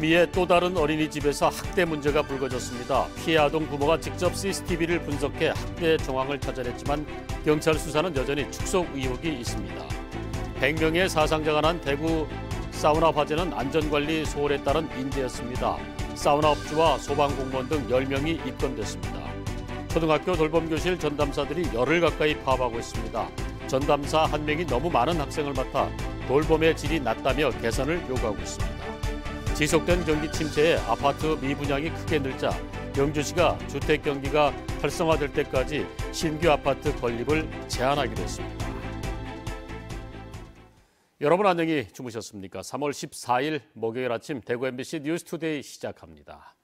구미의 또 다른 어린이집에서 학대 문제가 불거졌습니다. 피해 아동 부모가 직접 CCTV를 분석해 학대 정황을 찾아냈지만 경찰 수사는 여전히 축소 의혹이 있습니다. 100명의 사상자가 난 대구 사우나 화재는 안전관리 소홀에 따른 인재였습니다. 사우나 업주와 소방공무원 등 10명이 입건됐습니다. 초등학교 돌봄교실 전담사들이 열흘 가까이 파업하고 있습니다. 전담사 한 명이 너무 많은 학생을 맡아 돌봄의 질이 낮다며 개선을 요구하고 있습니다. 지속된 경기 침체에 아파트 미분양이 크게 늘자 영주시가 주택 경기가 활성화될 때까지 신규 아파트 건립을 제한하기로 했습니다. 여러분 안녕히 주무셨습니까? 3월 14일 목요일 아침 대구 MBC 뉴스투데이 시작합니다.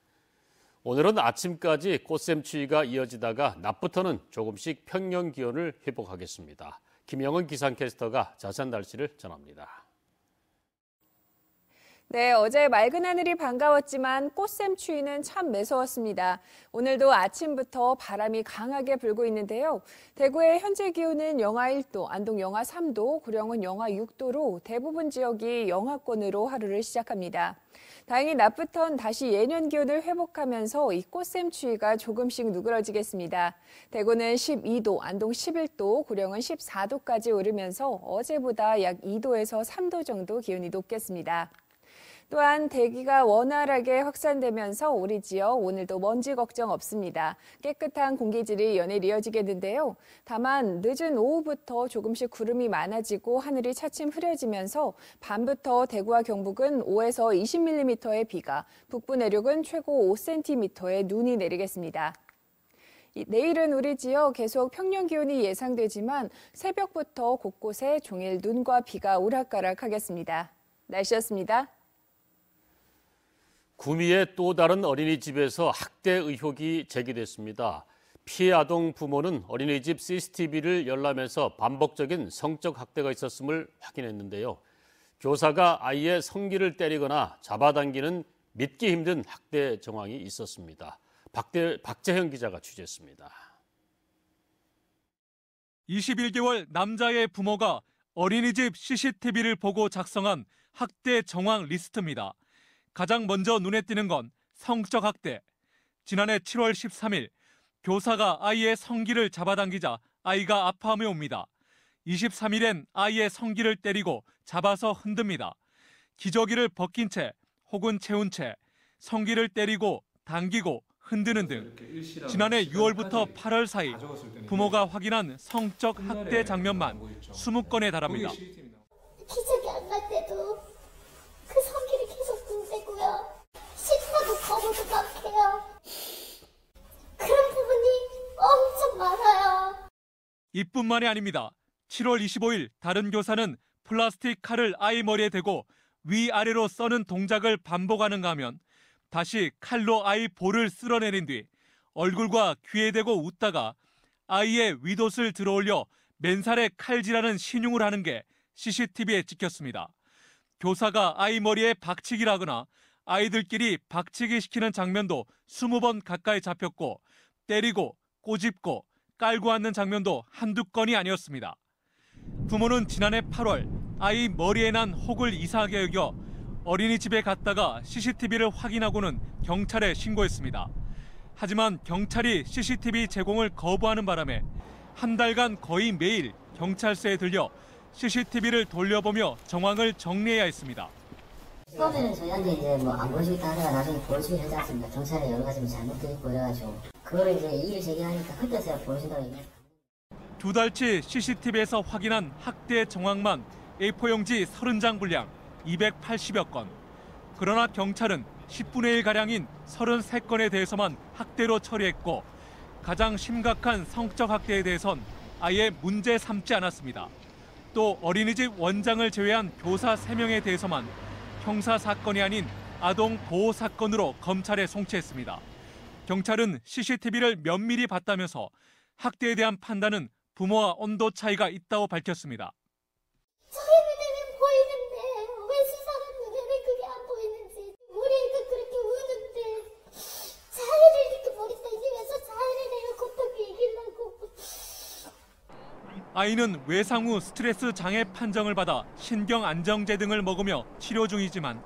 오늘은 아침까지 꽃샘추위가 이어지다가 낮부터는 조금씩 평년 기온을 회복하겠습니다. 김영은 기상캐스터가 자세한 날씨를 전합니다. 네, 어제 맑은 하늘이 반가웠지만 꽃샘 추위는 참 매서웠습니다. 오늘도 아침부터 바람이 강하게 불고 있는데요. 대구의 현재 기온은 영하 1도, 안동 영하 3도, 구령은 영하 6도로 대부분 지역이 영하권으로 하루를 시작합니다. 다행히 낮부턴 다시 예년 기온을 회복하면서 이 꽃샘 추위가 조금씩 누그러지겠습니다. 대구는 12도, 안동 11도, 구령은 14도까지 오르면서 어제보다 약 2도에서 3도 정도 기온이 높겠습니다. 또한 대기가 원활하게 확산되면서 우리 지역 오늘도 먼지 걱정 없습니다. 깨끗한 공기질이 연일 이어지겠는데요. 다만 늦은 오후부터 조금씩 구름이 많아지고 하늘이 차츰 흐려지면서 밤부터 대구와 경북은 5에서 20mm의 비가, 북부 내륙은 최고 5cm의 눈이 내리겠습니다. 내일은 우리 지역 계속 평년 기온이 예상되지만 새벽부터 곳곳에 종일 눈과 비가 오락가락하겠습니다. 날씨였습니다. 구미의 또 다른 어린이집에서 학대 의혹이 제기됐습니다. 피해 아동 부모는 어린이집 CCTV를 열람해서 반복적인 성적 학대가 있었음을 확인했는데요. 교사가 아이의 성기를 때리거나 잡아당기는 믿기 힘든 학대 정황이 있었습니다. 박대, 박재현 기자가 취재했습니다. 21개월 남자의 부모가 어린이집 CCTV를 보고 작성한 학대 정황 리스트입니다. 가장 먼저 눈에 띄는 건 성적 학대. 지난해 7월 13일 교사가 아이의 성기를 잡아당기자 아이가 아파하며 옵니다. 23일엔 아이의 성기를 때리고 잡아서 흔듭니다. 기저귀를 벗긴 채 혹은 채운 채 성기를 때리고 당기고 흔드는 등 지난해 6월부터 8월 사이 부모가 확인한 성적 학대 장면만 20건에 달합니다. 기저귀 안갈 때도 그 성기를 계속 둔대고요. 식사도 거부도 막 해요. 그런 부분이 엄청 많아요. 이뿐만이 아닙니다. 7월 25일 다른 교사는 플라스틱 칼을 아이 머리에 대고 위아래로 써는 동작을 반복하는가 하면 다시 칼로 아이 볼을 쓸어내린 뒤 얼굴과 귀에 대고 웃다가 아이의 위옷을 들어올려 맨살에 칼질하는 신용을 하는 게 CCTV에 찍혔습니다. 교사가 아이 머리에 박치기를 하거나 아이들끼리 박치기 시키는 장면도 20번 가까이 잡혔고 때리고 꼬집고 깔고 앉는 장면도 한두 건이 아니었습니다. 부모는 지난해 8월 아이 머리에 난 혹을 이상하게 여겨 어린이집에 갔다가 CCTV를 확인하고는 경찰에 신고했습니다. 하지만 경찰이 CCTV 제공을 거부하는 바람에 한 달간 거의 매일 경찰서에 들려 CCTV를 돌려보며 정황을 정리해야 했습니다. 처음에는 저희한테 이제 뭐 안 보여주겠다 하다가 나중에 보여주기로 하지 않습니까? 경찰에 여러 가지 잘못되어 있고 이래가지고 그거를 이제 이의를 제기하니까 그때서야 보여준다고 얘기했어요. 두 달치 CCTV에서 확인한 학대 정황만 A4용지 30장 분량 280여 건. 그러나 경찰은 10분의 1가량인 33건에 대해서만 학대로 처리했고 가장 심각한 성적 학대에 대해선 아예 문제 삼지 않았습니다. 또 어린이집 원장을 제외한 교사 3명에 대해서만 형사 사건이 아닌 아동 보호 사건으로 검찰에 송치했습니다. 경찰은 CCTV를 면밀히 봤다면서 학대에 대한 판단은 부모와 온도 차이가 있다고 밝혔습니다. 저희 눈에는 보이는데 왜 수사관 눈에는 그게 안 보이는지 우리 애가 그렇게 우는데 자해를 이렇게 머리 따지면서 자해를 내가 곧다고 얘기를 하고 아이는 외상 후 스트레스 장애 판정을 받아 신경 안정제 등을 먹으며 치료 중이지만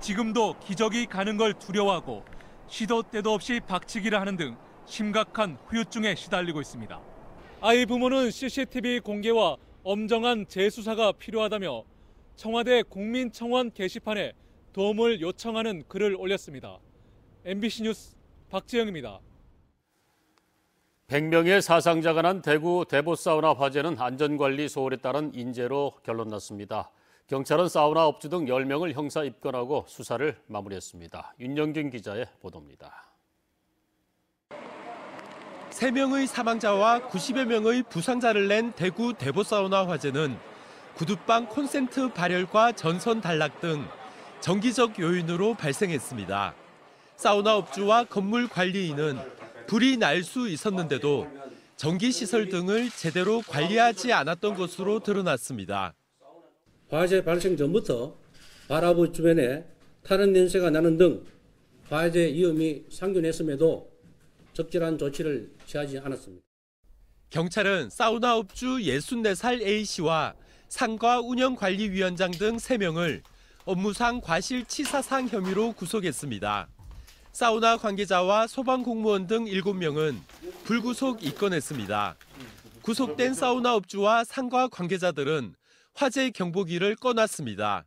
지금도 기적이 가는 걸 두려워하고 시도 때도 없이 박치기를 하는 등 심각한 후유증에 시달리고 있습니다. 아이 부모는 CCTV 공개와 엄정한 재수사가 필요하다며 청와대 국민청원 게시판에 도움을 요청하는 글을 올렸습니다. MBC 뉴스 박지영입니다. 100명의 사상자가 난 대구 대보 사우나 화재는 안전관리 소홀에 따른 인재로 결론났습니다. 경찰은 사우나 업주 등 10명을 형사 입건하고 수사를 마무리했습니다. 윤영균 기자의 보도입니다. 3명의 사망자와 90여 명의 부상자를 낸 대구 대보 사우나 화재는 구두방 콘센트 발열과 전선 단락 등 정기적 요인으로 발생했습니다. 사우나 업주와 건물 관리인은 불이 날 수 있었는데도 전기시설 등을 제대로 관리하지 않았던 것으로 드러났습니다. 화재 발생 전부터 바라보 주변에 타는 냄새가 나는 등 화재 위험이 상존했음에도 적절한 조치를 취하지 않았습니다. 경찰은 사우나 업주 64살 A씨와 상가 운영관리위원장 등 3명을 업무상 과실치사상 혐의로 구속했습니다. 사우나 관계자와 소방 공무원 등 7명은 불구속 입건했습니다. 구속된 사우나 업주와 상가 관계자들은 화재 경보기를 꺼놨습니다.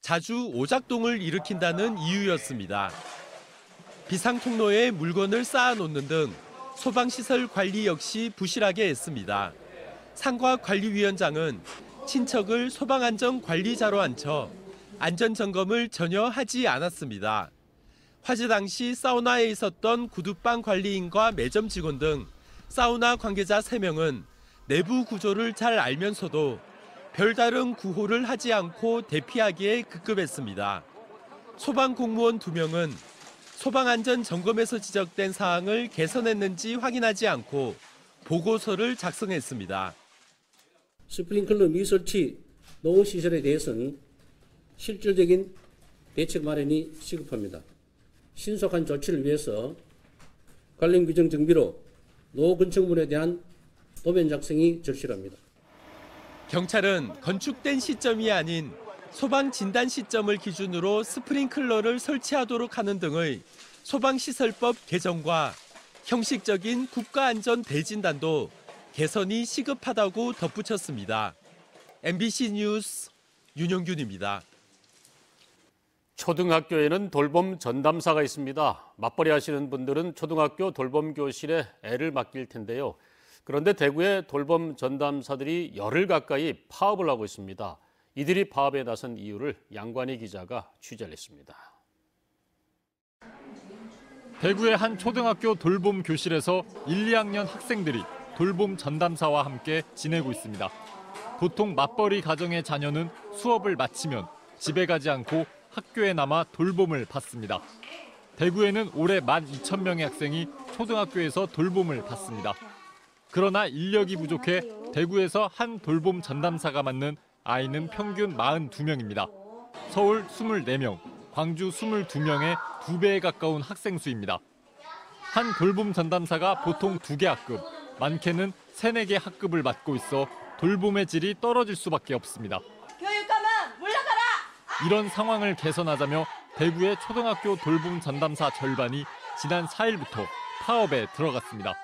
자주 오작동을 일으킨다는 이유였습니다. 비상 통로에 물건을 쌓아놓는 등 소방시설 관리 역시 부실하게 했습니다. 상과 관리위원장은 친척을 소방안전관리자로 앉혀 안전점검을 전혀 하지 않았습니다. 화재 당시 사우나에 있었던 구두방 관리인과 매점 직원 등 사우나 관계자 3명은 내부 구조를 잘 알면서도 별다른 구호를 하지 않고 대피하기에 급급했습니다. 소방 공무원 2명은 소방안전 점검에서 지적된 사항을 개선했는지 확인하지 않고 보고서를 작성했습니다. 스프링클러 미설치 노후 시설에 대해서는 실질적인 대책 마련이 시급합니다. 신속한 조치를 위해서 관련 규정 정비로 노후 건축물에 대한 도면 작성이 절실합니다. 경찰은 건축된 시점이 아닌 소방 진단 시점을 기준으로 스프링클러를 설치하도록 하는 등의 소방시설법 개정과 형식적인 국가안전 대진단도 개선이 시급하다고 덧붙였습니다. MBC 뉴스 윤영균입니다. 초등학교에는 돌봄 전담사가 있습니다. 맞벌이 하시는 분들은 초등학교 돌봄 교실에 애를 맡길 텐데요. 그런데 대구의 돌봄 전담사들이 열흘 가까이 파업을 하고 있습니다. 이들이 파업에 나선 이유를 양관희 기자가 취재를 했습니다. 대구의 한 초등학교 돌봄 교실에서 1, 2학년 학생들이 돌봄 전담사와 함께 지내고 있습니다. 보통 맞벌이 가정의 자녀는 수업을 마치면 집에 가지 않고 학교에 남아 돌봄을 받습니다. 대구에는 올해 12,000명의 학생이 초등학교에서 돌봄을 받습니다. 그러나 인력이 부족해 대구에서 한 돌봄 전담사가 맡는 아이는 평균 42명입니다. 서울 24명, 광주 22명의 2배에 가까운 학생 수입니다. 한 돌봄 전담사가 보통 2개 학급, 많게는 3, 4개 학급을 맡고 있어 돌봄의 질이 떨어질 수밖에 없습니다. 이런 상황을 개선하자며 대구의 초등학교 돌봄 전담사 절반이 지난 4일부터 파업에 들어갔습니다.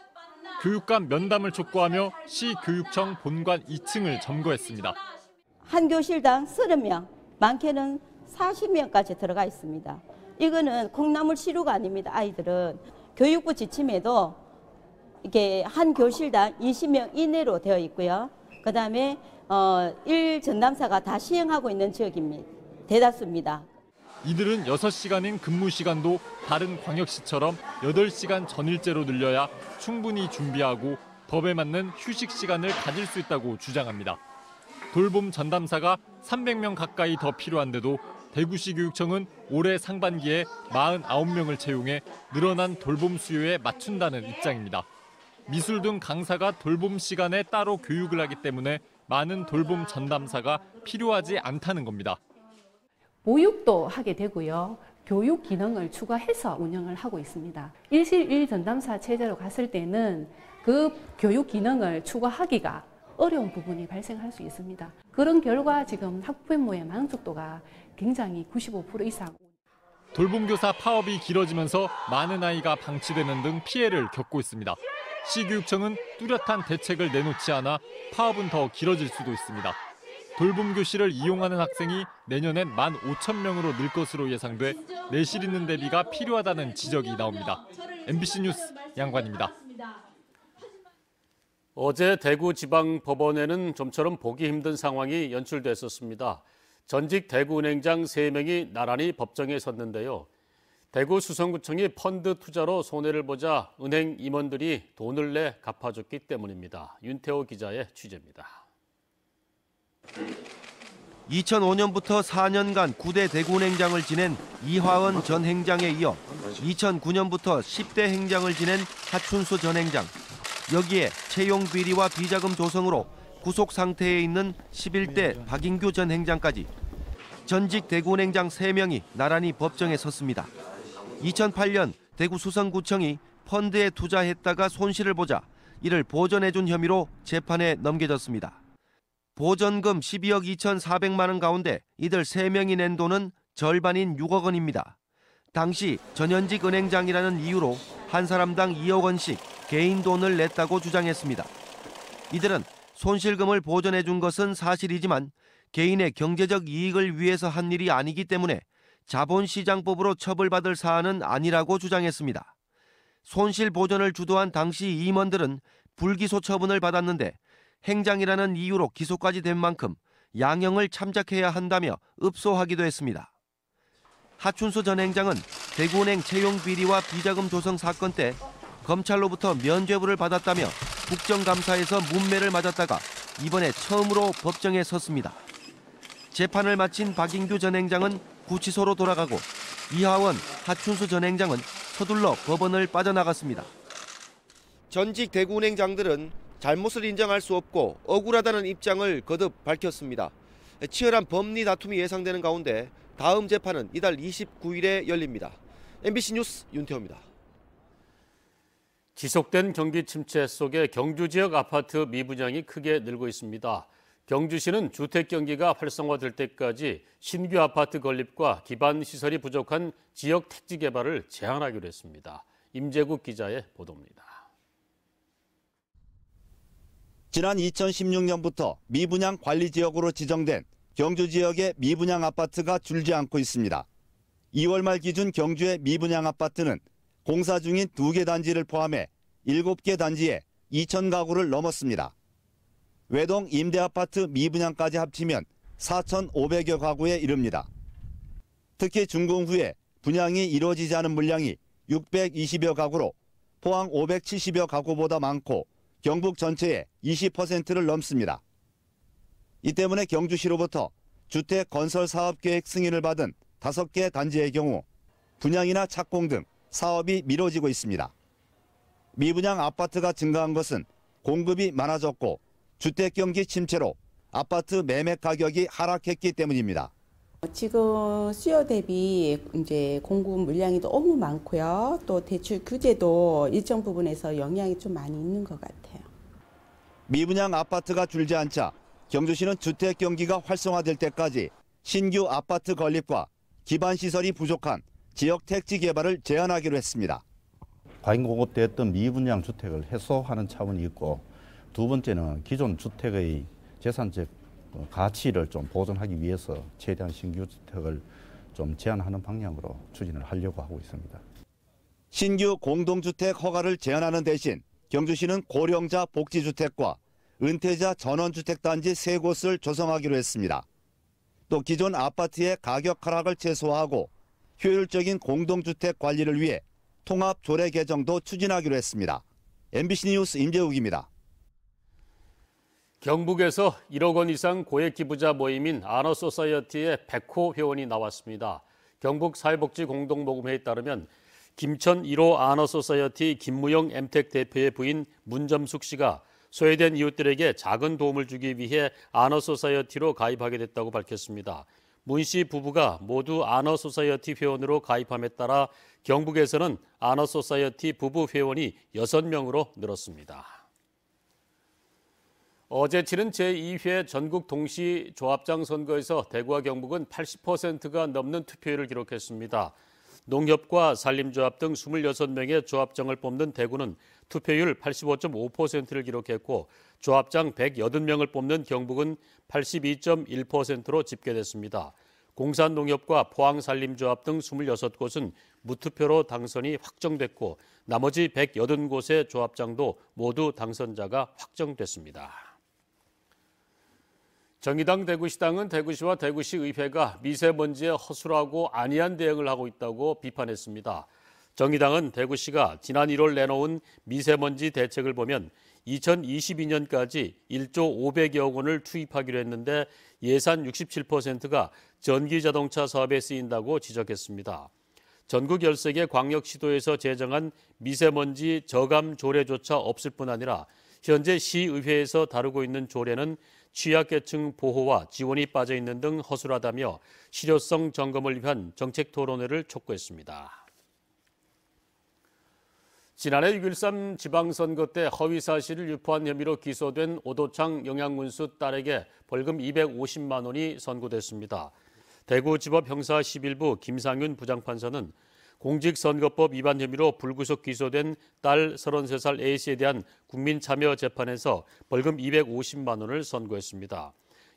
교육감 면담을 촉구하며 시 교육청 본관 2층을 점거했습니다. 한 교실당 30명, 많게는 40명까지 들어가 있습니다. 이거는 콩나물 시루가 아닙니다. 아이들은 교육부 지침에도 이게 한 교실당 20명 이내로 되어 있고요. 그다음에 어, 1 전담사가 다 시행하고 있는 지역입니다. 대다수입니다. 이들은 6시간인 근무 시간도 다른 광역시처럼 8시간 전일제로 늘려야 충분히 준비하고 법에 맞는 휴식 시간을 가질 수 있다고 주장합니다. 돌봄 전담사가 300명 가까이 더 필요한데도 대구시 교육청은 올해 상반기에 49명을 채용해 늘어난 돌봄 수요에 맞춘다는 입장입니다. 미술 등 강사가 돌봄 시간에 따로 교육을 하기 때문에 많은 돌봄 전담사가 필요하지 않다는 겁니다. 보육도 하게 되고요. 교육 기능을 추가해서 운영을 하고 있습니다. 일실 일 전담사 체제로 갔을 때는 그 교육 기능을 추가하기가 어려운 부분이 발생할 수 있습니다. 그런 결과 지금 학부모의 만족도가 굉장히 95% 이상. 돌봄교사 파업이 길어지면서 많은 아이가 방치되는 등 피해를 겪고 있습니다. 시교육청은 뚜렷한 대책을 내놓지 않아 파업은 더 길어질 수도 있습니다. 돌봄 교실을 이용하는 학생이 내년엔 1만 5천 명으로 늘 것으로 예상돼 내실 있는 대비가 필요하다는 지적이 나옵니다. MBC 뉴스 양관입니다. 어제 대구지방법원에는 좀처럼 보기 힘든 상황이 연출됐었습니다. 전직 대구은행장 3명이 나란히 법정에 섰는데요. 대구 수성구청이 펀드 투자로 손해를 보자 은행 임원들이 돈을 내 갚아줬기 때문입니다. 윤태호 기자의 취재입니다. 2005년부터 4년간 9대 대구은행장을 지낸 이화원 전 행장에 이어 2009년부터 10대 행장을 지낸 하춘수 전 행장. 여기에 채용 비리와 비자금 조성으로 구속 상태에 있는 11대 박인규 전 행장까지 전직 대구은행장 3명이 나란히 법정에 섰습니다. 2008년 대구 수성구청이 펀드에 투자했다가 손실을 보자 이를 보전해준 혐의로 재판에 넘겨졌습니다. 보전금 12억 2,400만 원 가운데 이들 3명이 낸 돈은 절반인 6억 원입니다. 당시 전현직 은행장이라는 이유로 한 사람당 2억 원씩 개인 돈을 냈다고 주장했습니다. 이들은 손실금을 보전해 준 것은 사실이지만 개인의 경제적 이익을 위해서 한 일이 아니기 때문에 자본시장법으로 처벌받을 사안은 아니라고 주장했습니다. 손실 보전을 주도한 당시 임원들은 불기소 처분을 받았는데 행장이라는 이유로 기소까지 된 만큼 양형을 참작해야 한다며 읍소하기도 했습니다. 하춘수 전 행장은 대구은행 채용 비리와 비자금 조성 사건 때 검찰로부터 면죄부를 받았다며 국정감사에서 문매를 맞았다가 이번에 처음으로 법정에 섰습니다. 재판을 마친 박인규 전 행장은 구치소로 돌아가고 이하원, 하춘수 전 행장은 서둘러 법원을 빠져나갔습니다. 전직 대구은행장들은 잘못을 인정할 수 없고 억울하다는 입장을 거듭 밝혔습니다. 치열한 법리 다툼이 예상되는 가운데 다음 재판은 이달 29일에 열립니다. MBC 뉴스 윤태호입니다. 지속된 경기 침체 속에 경주 지역 아파트 미분양이 크게 늘고 있습니다. 경주시는 주택 경기가 활성화될 때까지 신규 아파트 건립과 기반 시설이 부족한 지역 택지 개발을 제한하기로 했습니다. 임재국 기자의 보도입니다. 지난 2016년부터 미분양 관리 지역으로 지정된 경주 지역의 미분양 아파트가 줄지 않고 있습니다. 2월 말 기준 경주의 미분양 아파트는 공사 중인 2개 단지를 포함해 7개 단지에 2천 가구를 넘었습니다. 외동 임대아파트 미분양까지 합치면 4,500여 가구에 이릅니다. 특히 준공 후에 분양이 이루어지지 않은 물량이 620여 가구로 포항 570여 가구보다 많고 경북 전체의 20%를 넘습니다. 이 때문에 경주시로부터 주택 건설 사업 계획 승인을 받은 5개 단지의 경우 분양이나 착공 등 사업이 미뤄지고 있습니다. 미분양 아파트가 증가한 것은 공급이 많아졌고 주택 경기 침체로 아파트 매매 가격이 하락했기 때문입니다. 지금 수요 대비 이제 공급 물량이 너무 많고요. 또 대출 규제도 일정 부분에서 영향이 좀 많이 있는 것 같아요. 미분양 아파트가 줄지 않자 경주시는 주택 경기가 활성화될 때까지 신규 아파트 건립과 기반 시설이 부족한 지역 택지 개발을 제한하기로 했습니다. 과잉 공급되었던 미분양 주택을 해소하는 차원이 있고 두 번째는 기존 주택의 재산적 가치를 좀 보존하기 위해서 최대한 신규 주택을 좀 제한하는 방향으로 추진을 하려고 하고 있습니다. 신규 공동주택 허가를 제한하는 대신 경주시는 고령자 복지주택과 은퇴자 전원주택단지 세 곳을 조성하기로 했습니다. 또 기존 아파트의 가격 하락을 최소화하고 효율적인 공동주택 관리를 위해 통합 조례 개정도 추진하기로 했습니다. MBC 뉴스 임재욱입니다. 경북에서 1억 원 이상 고액 기부자 모임인 아너소사이어티의 백호 회원이 나왔습니다. 경북 사회복지 공동모금회에 따르면 김천 1호 아너소사이어티 김무영 엠텍 대표의 부인 문점숙 씨가 소외된 이웃들에게 작은 도움을 주기 위해 아너소사이어티로 가입하게 됐다고 밝혔습니다. 문 씨 부부가 모두 아너소사이어티 회원으로 가입함에 따라 경북에서는 아너소사이어티 부부 회원이 6명으로 늘었습니다. 어제 치른 제2회 전국 동시 조합장 선거에서 대구와 경북은 80%가 넘는 투표율을 기록했습니다. 농협과 산림조합 등 26명의 조합장을 뽑는 대구는 투표율 85.5%를 기록했고 조합장 180명을 뽑는 경북은 82.1%로 집계됐습니다. 공산농협과 포항산림조합 등 26곳은 무투표로 당선이 확정됐고 나머지 180곳의 조합장도 모두 당선자가 확정됐습니다. 정의당 대구시당은 대구시와 대구시 의회가 미세먼지에 허술하고 안이한 대응을 하고 있다고 비판했습니다. 정의당은 대구시가 지난 1월 내놓은 미세먼지 대책을 보면 2022년까지 1조 500여 원을 투입하기로 했는데 예산 67%가 전기자동차 사업에 쓰인다고 지적했습니다. 전국 13개 광역시도에서 제정한 미세먼지 저감 조례조차 없을 뿐 아니라 현재 시의회에서 다루고 있는 조례는 취약계층 보호와 지원이 빠져 있는 등 허술하다며 실효성 점검을 위한 정책 토론회를 촉구했습니다. 지난해 6.13 지방선거 때 허위 사실을 유포한 혐의로 기소된 오도창 영양군수 딸에게 벌금 250만 원이 선고됐습니다. 대구지법 형사 11부 김상윤 부장판사는 공직선거법 위반 혐의로 불구속 기소된 딸 33살 A씨에 대한 국민참여재판에서 벌금 250만 원을 선고했습니다.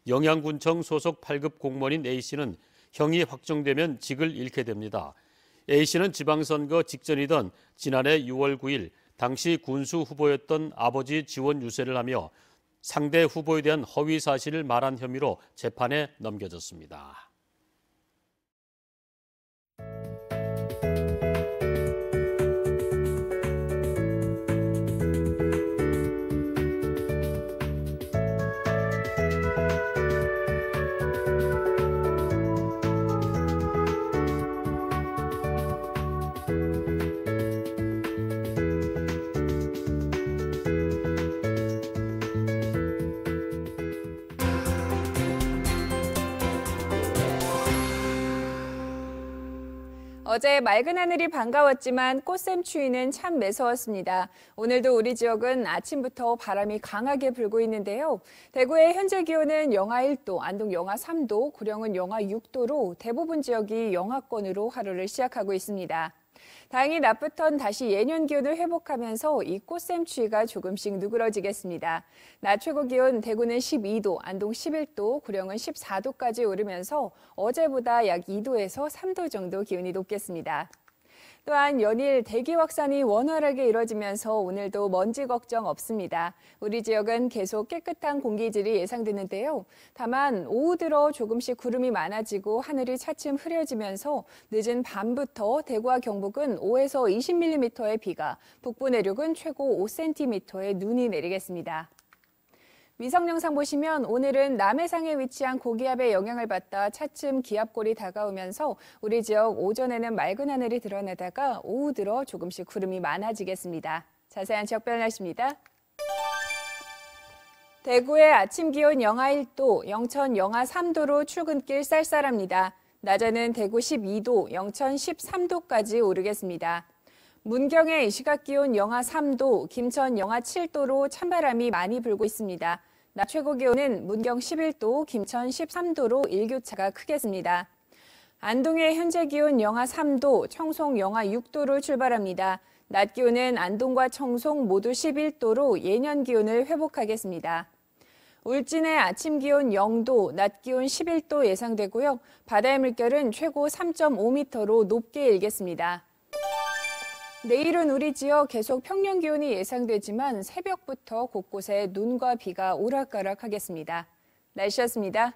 영양군청 소속 8급 공무원인 A씨는 형이 확정되면 직을 잃게 됩니다. A씨는 지방선거 직전이던 지난해 6월 9일 당시 군수 후보였던 아버지 지원 유세를 하며 상대 후보에 대한 허위 사실을 말한 혐의로 재판에 넘겨졌습니다. 어제 맑은 하늘이 반가웠지만 꽃샘 추위는 참 매서웠습니다. 오늘도 우리 지역은 아침부터 바람이 강하게 불고 있는데요. 대구의 현재 기온은 영하 1도, 안동 영하 3도, 구령은 영하 6도로 대부분 지역이 영하권으로 하루를 시작하고 있습니다. 다행히 낮부턴 다시 예년 기온을 회복하면서 이 꽃샘 추위가 조금씩 누그러지겠습니다. 낮 최고 기온 대구는 12도, 안동 11도, 구령은 14도까지 오르면서 어제보다 약 2도에서 3도 정도 기온이 높겠습니다. 또한 연일 대기 확산이 원활하게 이뤄지면서 오늘도 먼지 걱정 없습니다. 우리 지역은 계속 깨끗한 공기질이 예상되는데요. 다만 오후 들어 조금씩 구름이 많아지고 하늘이 차츰 흐려지면서 늦은 밤부터 대구와 경북은 5에서 20mm의 비가, 북부 내륙은 최고 5cm의 눈이 내리겠습니다. 위성 영상 보시면 오늘은 남해상에 위치한 고기압의 영향을 받다 차츰 기압골이 다가오면서 우리 지역 오전에는 맑은 하늘이 드러나다가 오후 들어 조금씩 구름이 많아지겠습니다. 자세한 지역별 날씨입니다. 대구의 아침 기온 영하 1도, 영천 영하 3도로 출근길 쌀쌀합니다. 낮에는 대구 12도, 영천 13도까지 오르겠습니다. 문경의 시각 기온 영하 3도, 김천 영하 7도로 찬바람이 많이 불고 있습니다. 낮 최고 기온은 문경 11도, 김천 13도로 일교차가 크겠습니다. 안동의 현재 기온 영하 3도, 청송 영하 6도로 출발합니다. 낮 기온은 안동과 청송 모두 11도로 예년 기온을 회복하겠습니다. 울진의 아침 기온 0도, 낮 기온 11도 예상되고요. 바다의 물결은 최고 3.5m로 높게 일겠습니다. 내일은 우리 지역 계속 평년 기온이 예상되지만 새벽부터 곳곳에 눈과 비가 오락가락하겠습니다. 날씨였습니다.